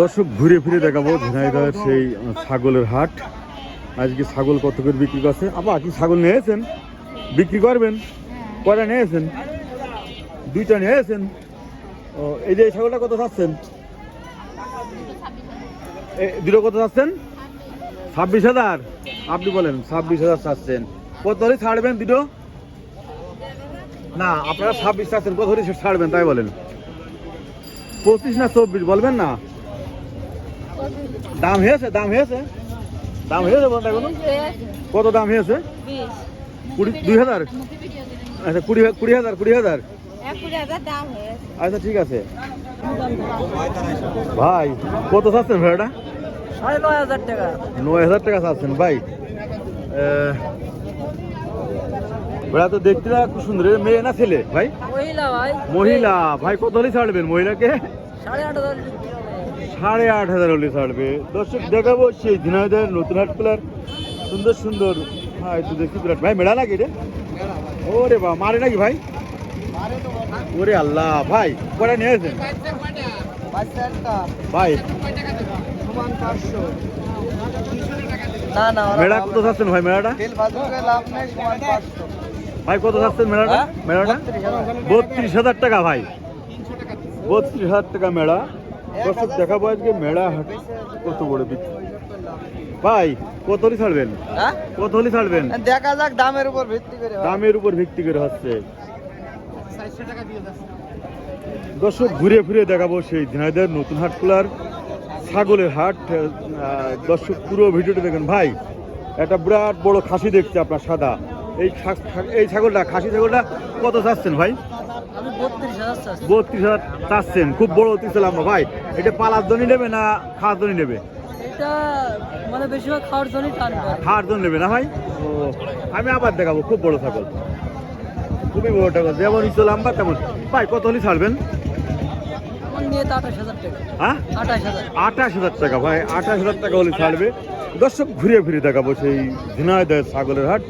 দর্শক ঘুরে ফিরে দেখাবো ঝিনাইদহের সেই ছাগলের হাট। আজকে ছাগল কত করে বিক্রি করছে? আবার কি ছাগল নিয়েছেন? বিক্রি করবেন? কয়টা নিয়েছেন? দুইটা নিয়েছেন? ও এই যে এই ছাগলটা কত চাচ্ছেন? এ, দুটো কত চাচ্ছেন? ছাব্বিশ হাজার। আপনি বলেন ছাব্বিশ হাজার চাচ্ছেন। কত হলে ছাড়বেন দুটো? না আপনারা ছাব্বিশ চাচ্ছেন কত হলে ছাড়বেন তাই বলেন। পঁচিশ না চব্বিশ বলবেন না? দাম হয়েছে দাম হয়েছে? দাম হয়েছে বলতে কোনো কত দাম হয়েছে? কুড়ি দুই হাজার? আচ্ছা কুড়ি কুড়ি হাজার কুড়ি হাজার? আচ্ছা ঠিক আছে। ভাই কত চাচ্ছেন ভাইটা? নয় হাজার টাকা। নয় হাজার টাকা চাচ্ছেন ভাই। ভাইয়া তো দেখতে না খুব সুন্দর। মেয়ে না ছেলে? ভাই? মহিলা ভাই। মহিলা। ভাই কত হলে ছাড়বেন মহিলাকে? সাড়ে আট হাজার হলে ছাড়বে। দর্শক দেখাবো সেই ঝিনাইদের নতুন হাট প্লার সুন্দর সুন্দর। হ্যাঁ একটু দেখছি বিরাট। ভাই মেলা নাকি রে ওরে বা মারে নাকি ভাই? ওরে আল্লাহ ভাই কটা নিয়েছেন ভাই। না না মেলা কত চাচ্ছেন ভাই মেলাটা? ভাই কত চাচ্ছেন মেলাটা? হ্যাঁ? মেলাটা? বত্রিশ হাজার টাকা ভাই। বত্রিশ হাজার টাকা মেলা। দর্শক দেখাবো আজকে মেলা হাট। কত বড় বিক্রি। ভাই কত হলে ছাড়বেন? হ্যাঁ? কত হলি ছাড়বেন? দেখা যাক দামের উপর ভিত্তি করে দামের উপর ভিত্তি করে হচ্ছে। দর্শক ঘুরে ফিরে দেখাবো সেই ঝিনাইদের নতুন হাট খোলার ছাগলের হাট। দর্শক পুরো ভিডিওটা দেখেন। ভাই একটা বিরাট বড় খাসি দেখছে আপনার সাদা। এই এই ছাগলটা খাসি ছাগলটা কত চাচ্ছেন ভাই? আমি বত্রিশ হাজার চাচ্ছেন খুব বড় অতিথি আমরা ভাই। এটা পালার জন্য নেবে না খাওয়ার জন্য নেবে? এটা মানে খাওয়ার জন্যই জন্য নেবে না ভাই? ও আমি আবার দেখাবো খুব বড় ছাগল। খুবই বড় ছাগল যেমন ইচ্ছে লম্বা তেমন ভাই কত হলে ছাড়বেন? আমার নিয়ে তো আঠাশ হাজার টাকা। হ্যাঁ? আঠাশ হাজার। টাকা ভাই আঠাশ হাজার টাকা হলে ছাড়বে। দর্শক ঘুরে ফিরে দেখাবো সেই ঝিনাইদহ ছাগলের হাট।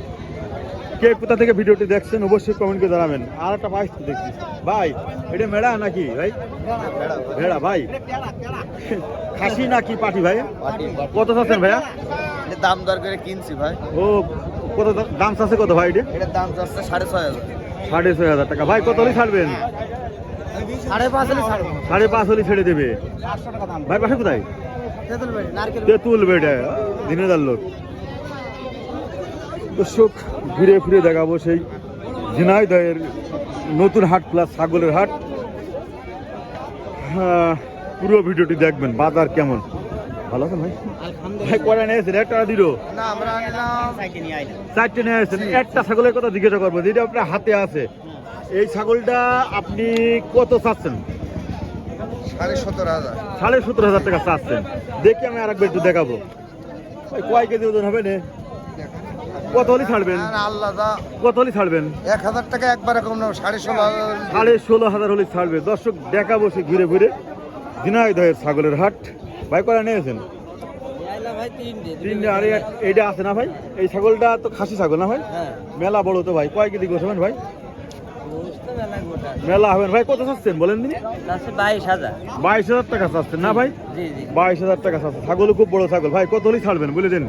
কে কোথা থেকে ভিডিওটি দেখছেন অবশ্যই কমেন্টে জানাবেন। আর একটা বাইক দেখছি। ভাই এটা মেড়া নাকি ভাই? ভেড়া ভাই। খাসি নাকি পাটি ভাই? কত চাচ্ছেন ভাইয়া? দাম দর করে কিনছি ভাই। ও কত দাম চাচ্ছে কত ভাই এটা? দাম যাচ্ছে সাড়ে ছয় হাজার। সাড়ে ছয় হাজার টাকা। ভাই কত হলে ছাড়বেন? সাড়ে পাঁচ হলে সাড়ে পাঁচ হলে ছেড়ে দেবে। ভাই পাশে কোথায়? তেঁতুল বাড়ি দিনেদার লোক দর্শক ঘুরে ফিরে দেখাবো সেই ঝিনাইদহের নতুন হাট প্লাস ছাগলের হাট। হ্যাঁ, পুরো ভিডিওটি দেখবেন বাজার কেমন? ভালো আছেন ভাই? ভাই কয়টা নিয়েছেন একটা দিল? না আমরা নিয়ে আইলাম। চারটে নিয়েছেন একটা ছাগলের কথা জিজ্ঞাসা করব যেটা আপনার হাতে আছে। এই ছাগলটা আপনি কত চাচ্ছেন? সাড়ে সতেরো হাজার। সাড়ে সতেরো হাজার টাকা চাচ্ছেন। দেখি আমি আর একবার একটু দেখাবো। ভাই, কয় কেজি ওজন হবে না? কত হলে ছাড়বেন? আল্লাহ দা কত হলে ছাড়বেন? এক হাজার টাকা একবারে কম না সাড়ে ষোলো সাড়ে ষোলো হাজার হলে ছাড়বে দর্শক দেখাবো সে ঘুরে ঘুরে ঝিনাইদহের ছাগলের হাট। ভাই করা নিয়েছেন? তিনটে। আরে এইটা আছে না ভাই? এই ছাগলটা তো খাসি ছাগল না ভাই? হ্যাঁ। মেলা বড় তো ভাই। কয় কেজি গোছাবেন ভাই? মেলা হবেন ভাই। কত চাচ্ছেন বলেন দিন বাইশ হাজার। বাইশ হাজার টাকা চাচ্ছেন না ভাই? জি জি। বাইশ হাজার টাকা চাচ্ছেন। ছাগল খুব বড় ছাগল। ভাই কত হলে ছাড়বেন বলে দেন?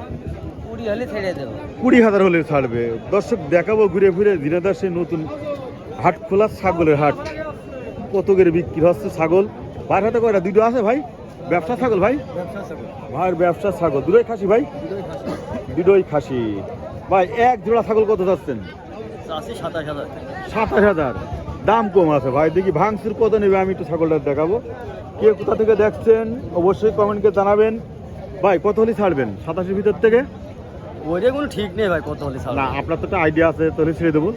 কুড়ি হলে ছেড়ে দেবো। কুড়ি হাজার হলে ছাড়বে। দর্শক দেখাবো ঘুরে ঘুরে দিনাদার সেই নতুন হাট খোলা ছাগলের হাট। কত করে বিক্রি হচ্ছে ছাগল? বার হাতে কয়টা? দুটো আছে ভাই? ব্যবসা ছাগল ভাই? ভাইয়ের ব্যবসা ছাগল। দুটোই খাসি ভাই? দুটোই খাসি। ভাই এক জোড়া ছাগল কত যাচ্ছেন? আশি সাতাশ হাজার। সাতাশ হাজার। দাম কম আছে ভাই। দেখি ভাঙচুর কত নেবে? আমি একটু ছাগলটা দেখাবো। কে কোথা থেকে দেখছেন? অবশ্যই কমেন্টকে জানাবেন। ভাই কত হলে ছাড়বেন? সাতাশের ভিতর থেকে? ওইটা কোনো ঠিক নেই ভাই কত হলে না আপনার তো একটা আইডিয়া আছে তাহলে ছেড়ে দেবো।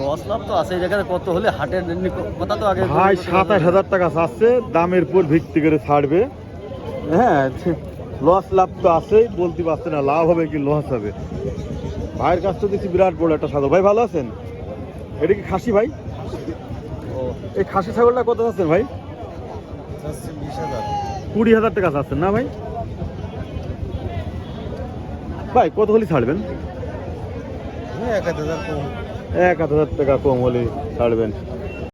লস লাভ তো আছে এই জায়গায় কত হলে হাটের কথা তো আগে ভাই সাতাশ হাজার টাকা চাচ্ছে দামের উপর ভিত্তি করে ছাড়বে। হ্যাঁ লস লাভ তো আছেই বলতে পারছে না লাভ হবে কি লস হবে। ভাইয়ের কাছ থেকে দেখছি বিরাট বড় একটা ছাগল। ভাই ভালো আছেন? এটা কি খাসি ভাই? ও। এই খাসি ছাগলটা কত চাচ্ছেন ভাই? বিশ হাজার। কুড়ি হাজার টাকা চাচ্ছেন না ভাই? ভাই কত হলে ছাড়বেন? এক হাজার টাকা কম হলে ছাড়বেন।